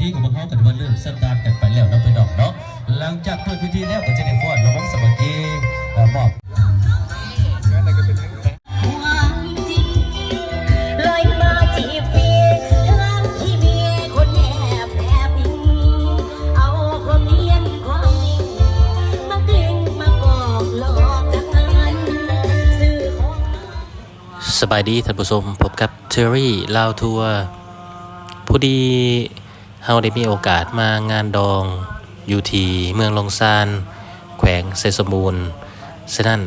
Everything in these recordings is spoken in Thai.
ธีของพวกเขากันว่าเริ่มสตาร์ทกันไปแล้วเนาะไปดอกเนาะหลังจากเปิดพิธีแล้วก็จะได้ฟ้อนระวังสมัคคีเอ่อมอบความจริงลอยมาจีบฟีทั้งที่มีคนแอบสบายดีท่านผู้ชมพบกับเทอรี่ลาวทัวร์ผู้ดี เฮาได้มีโอกาสมางานดองอยู่ที่เมืองลงซานแขวงไซสมบูรณ์ฉะนั้น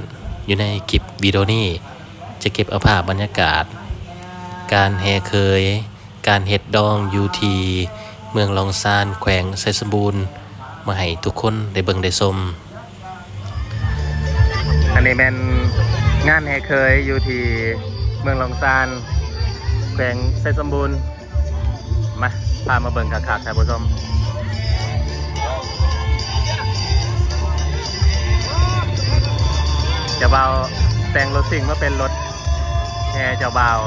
อยู่ในคลิปวิดีโอนี้ จะเก็บเอาภาพบรรยากาศ การแห่เคย การเฮ็ดดองอยู่ที่เมืองลองซานแขวงไซสมบูรณ์มาให้ทุกคนได้เบิ่งได้ชมอันนี้เป็นงานแห่เคยอยู่ที่เมืองลองซานแขวงไซสมบูรณ์ มาพามาเบิ่งคักๆท่านผู้ชมจะเบาแต่งรถสิ่งมาเป็นรถแห่เจ้าบ่าว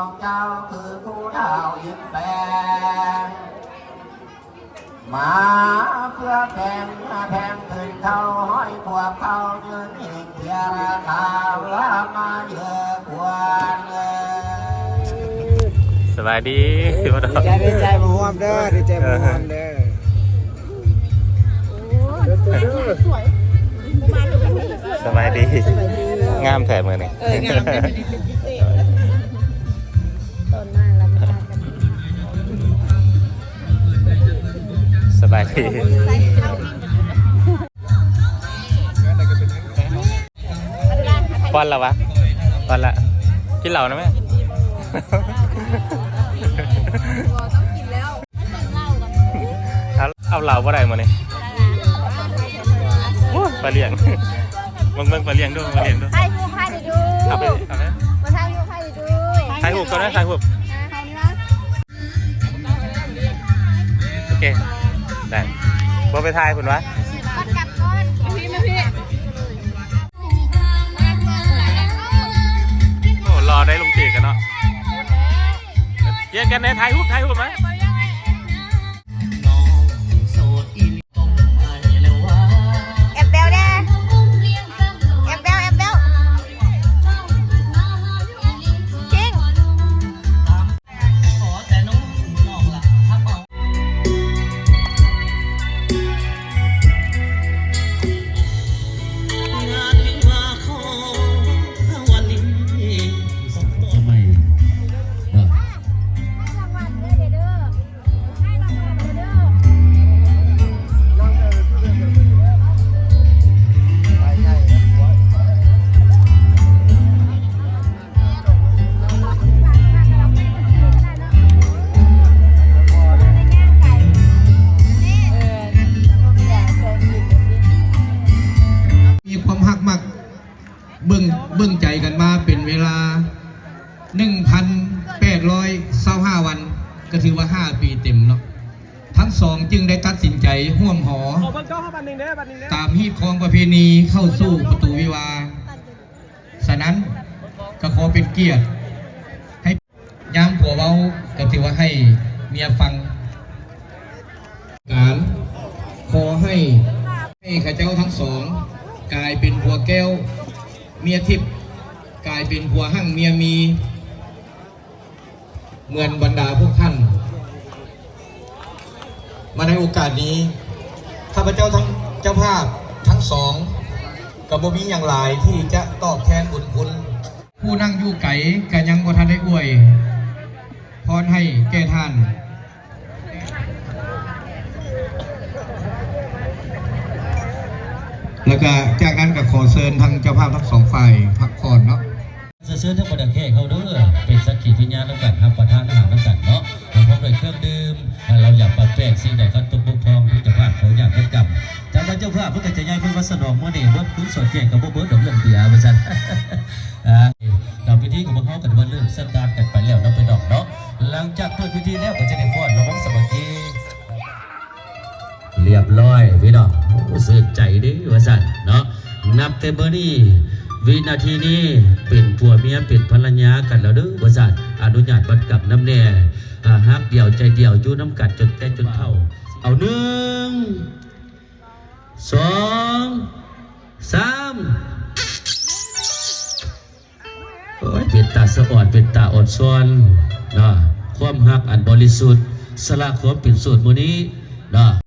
สีสองเจ้าคือผู้เฒ่ายิบแปลงมาเพื่อแข่งแข่งขึ้นเขาห้อยขวบเขาเงินเองเทียราคาว่ามาเยอะกว่าเงินสบายดีพี่มาดอใจดีใจมาห่วมเด้อดีใจมาห่วมเด้อสบายดี งามแถมมือนี่เอองามเป็นพิเศษ บายดีป้อนแล้ววะป้อนละกินเหล่านะแม่เอาเอาเหล่าบ่ได้หมดนี่โอ้ยปลาเลี้ยงเบิ่งเบิ่งปลาเลี้ยงดูปลาเลี้ยงดูให้กูให้ดูเอาไปเอาไปมาให้กูให้ดูถ่ายรูปก่อนนะถ่ายรูปเอานี่นะโอเคได้ บ่ไปถ่ายคุณวะก่อนกลับก่อนพี่มาพี่โอ้รอได้ลงจีกันเนาะเยี่ยงกันในถ่ายรูปถ่ายรูปไหม ตามฮีตของประเพณีเข้าสู่ประตูวิวาห์ฉะนั้นก็ขอเป็นเกียรติ ให้ยามผัวเว้าก็ถือว่าให้เมียฟัง การขอให้ให้ข้าเจ้าทั้งสอง กลายเป็นผัวแก้ว เมียทิพย์กลายเป็นผัวหั่งเมียมี เหมือนบรรดาพวกท่าน มาในโอกาสนี้ข้าพเจ้าทั้ง เจ้าภาพทั้งสองกับบ่มีอย่างหลายที่จะตอบแทนบุญคุณ ผู้นั่งอยู่ไก่กันยังบ่ทันได้อวย พรให้แก่ท่านแล้วก็จากนั้นก็ขอเชิญทางเจ้าภาพทั้งสองฝ่ายพักผ่อนเนาะเชิญทั้งหมดแค่เขาเด้อเป็นสักขีพยานแล้วกันครับประทานอาหารแล้วกันเนาะพร้อมด้วยเครื่องดื่มเราอยากปัดแป้งสิ่งใดก็ วัสนองเมื่อนี่ว่าคุณสดแจ้งกับบ่เบิร์ดดอกเรื่องเบียร์ประจันอ่าเราพิธีของพวกเขากันว่าเริ่มสตาร์ทกันไปแล้วเราไปดอกเนาะหลังจากเปิดพิธีแล้วก็จะได้ฟ้อนระวังสมัครีเรียบร้อยพี่น้องโอ้สื่นใจดิว่าสั่นเนาะนับแต่เบอร์นี้วินาทีนี้เป็นผัวเมียเป็นภรรยากันแล้วเด้อว่าสั่นอนุญาตบัดกับน้ำแน่ฮักเดี่ยวใจเดี่ยวยู่น้ำกัดจนแก่จนเท่า เอาหนึ่ง สองสามโอ้ยเป็นตาสะอ่อนเป็นตาอ่อนซ้อนนะความหักอันบริสุทธิ์สละความเป็นสุดมือนี้นะ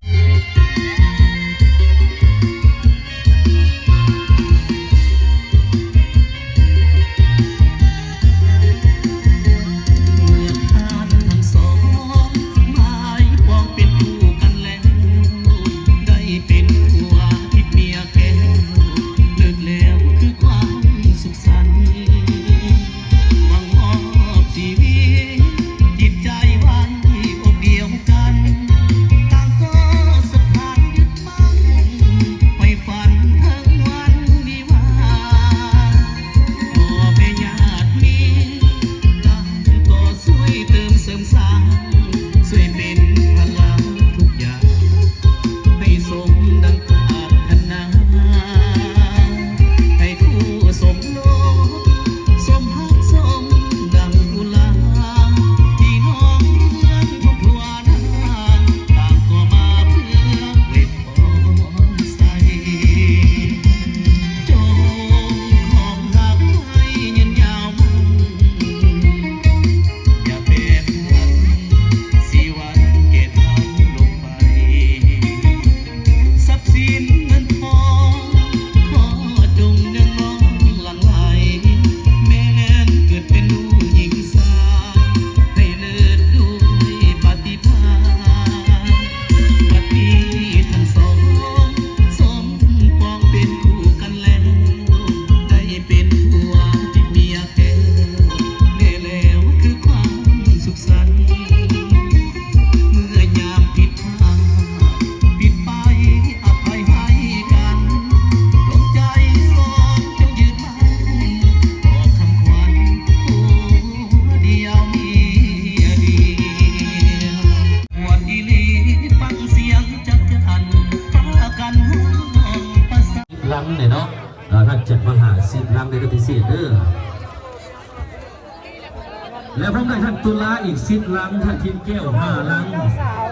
ตุลาอีกสิบลัง ท่านทิมแก้วห้าลัง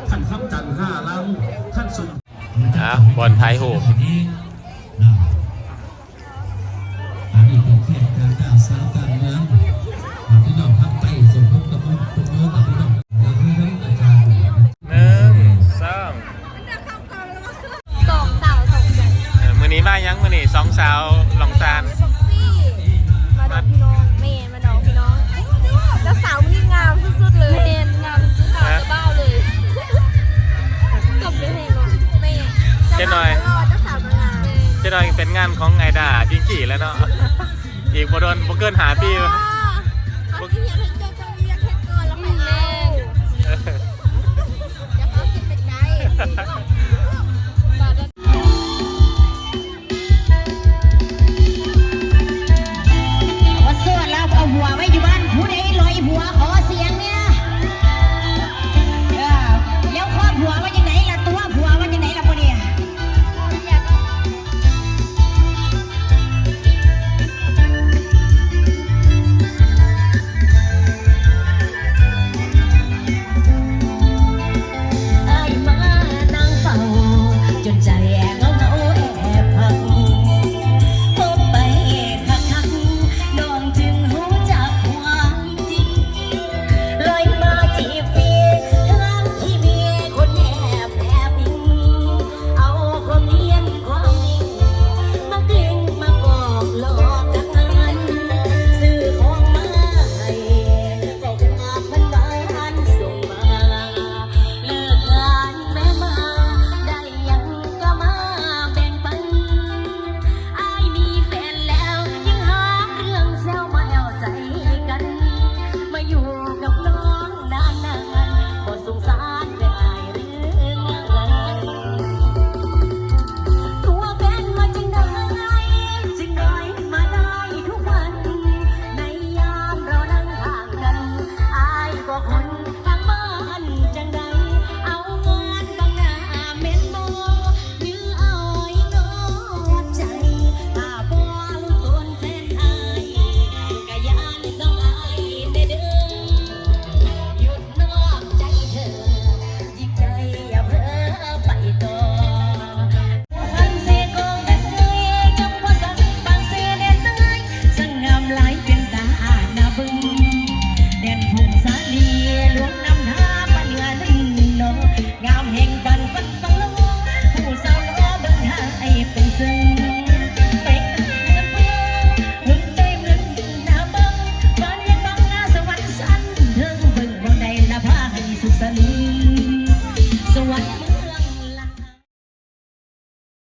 ท่านคำจันห้าลัง ท่านสุนอะบอลไทยโหอันนี้เป็นเพียงการก้าวสาวาจริงกี่แล้วเนาะ อีกบ่โดนบ่เกินหาปี เอาที่เหี้ห้เจ๊